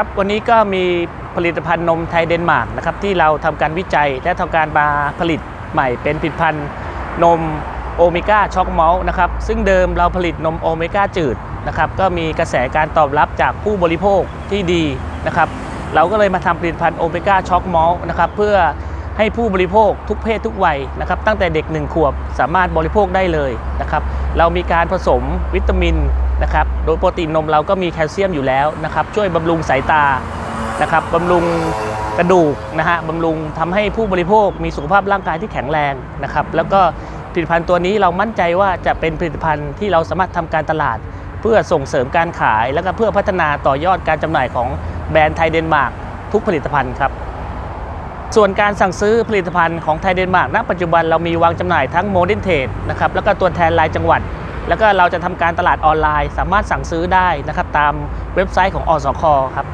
ครับวันนี้ก็มีผลิตภัณฑ์นมไทยเดนมาร์กนะครับที่เราทำการวิจัยและทำการมาผลิตใหม่เป็นผลิตภัณฑ์นมโอเมก้าช็อกมอลต์นะครับซึ่งเดิมเราผลิตนมโอเมก้าจืดนะครับก็มีกระแสการตอบรับจากผู้บริโภคที่ดีนะครับเราก็เลยมาทำผลิตภัณฑ์โอเมก้าช็อกมอลต์นะครับเพื่อ ให้ผู้บริโภคทุกเพศทุกวัยนะครับตั้งแต่เด็ก 1 ขวบสามารถบริโภคได้เลยนะครับเรามีการผสมวิตามินนะครับโดยโปรตีนนมเราก็มีแคลเซียมอยู่แล้วนะครับช่วยบำรุงสายตานะครับบำรุงกระดูกนะฮะบำรุงทำให้ผู้บริโภคมีสุขภาพร่างกายที่แข็งแรงนะครับแล้วก็ผลิตภัณฑ์ตัวนี้เรามั่นใจว่าจะเป็นผลิตภัณฑ์ที่เราสามารถทำการตลาด เพื่อส่งเสริมการขาย แล้วก็เพื่อพัฒนาต่อยอดการจำหน่ายของแบรนด์ไทยเดนมาร์กทุกผลิตภัณฑ์ครับ ส่วนการสั่งซื้อผลิตภัณฑ์ของไทยเดนมาร์กณปัจจุบันเรามีวางจำหน่ายทั้งโมเดิร์นเทรดนะครับแล้วก็ตัวแทนรายจังหวัด แล้วก็เราจะทำการตลาดออนไลน์ สามารถสั่งซื้อได้นะครับตามเว็บไซต์ของอสคครับ